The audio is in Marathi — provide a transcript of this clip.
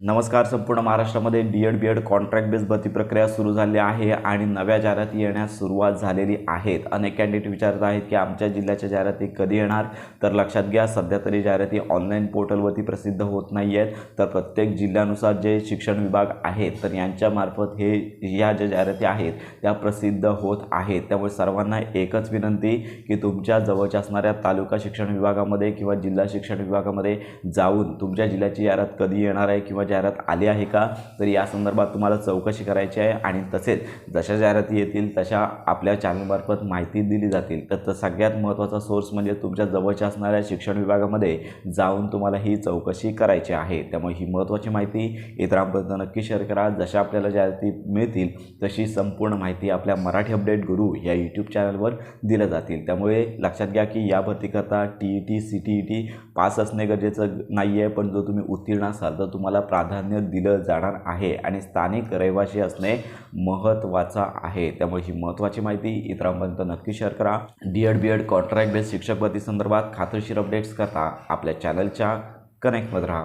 नमस्कार संपूर्ण महाराष्ट्रामध्ये D Ed B Ed contract base भरती प्रक्रिया सुरू झाली आहे आणि नव्या जाहिराती येण्यास सुरुवात झालेली आहेत. अनेक कॅन्डिडेट विचारत आहेत की आमच्या जिल्ह्याच्या जाहिराती कधी येणार? तर लक्षात घ्या सध्या तरी जाहिराती ऑनलाईन पोर्टलवरती प्रसिद्ध होत नाही आहेत. तर प्रत्येक जिल्ह्यानुसार जे शिक्षण विभाग आहेत तर यांच्यामार्फत हे ह्या ज्या जाहिराती आहेत त्या प्रसिद्ध होत आहेत. त्यामुळे सर्वांना एकच विनंती की तुमच्या जवळच्या असणाऱ्या तालुका शिक्षण विभागामध्ये किंवा जिल्हा शिक्षण विभागामध्ये जाऊन तुमच्या जिल्ह्याची जाहिरात कधी येणार आहे किंवा जाहिरात आली आहे का? तर या संदर्भात तुम्हाला चौकशी करायची आहे आणि तसेच जशा जाहिराती येतील तशा आपल्या चॅनलमार्फत माहिती दिली जातील. तर त- सगळ्यात महत्त्वाचा सोर्स म्हणजे तुमच्या जवळच्या असणाऱ्या शिक्षण विभागामध्ये जाऊन तुम्हाला ही चौकशी करायची आहे. त्यामुळे ही महत्त्वाची माहिती इतरांपर्यंत नक्की शेअर करा. जशा आपल्याला जाहिराती मिळतील तशी संपूर्ण माहिती आपल्या मराठी अपडेट गुरु या यूट्यूब चॅनलवर दिल्या जातील. त्यामुळे लक्षात घ्या की या भरतीकरता T E T C T E T pass असणे गरजेचं नाही आहे पण जर तुम्ही उत्तीर्ण असाल तर तुम्हाला प्राधान्य दिलं जाणार आहे आणि स्थानिक रहिवासी असणे महत्त्वाचं आहे. त्यामुळे ही महत्त्वाची माहिती इतरांपर्यंत नक्की शेअर करा. D Ed B Ed contract based शिक्षक भरती संदर्भात खात्रीशीर अपडेट्स करता आपल्या चॅनलच्या कनेक्टमध्ये राहा.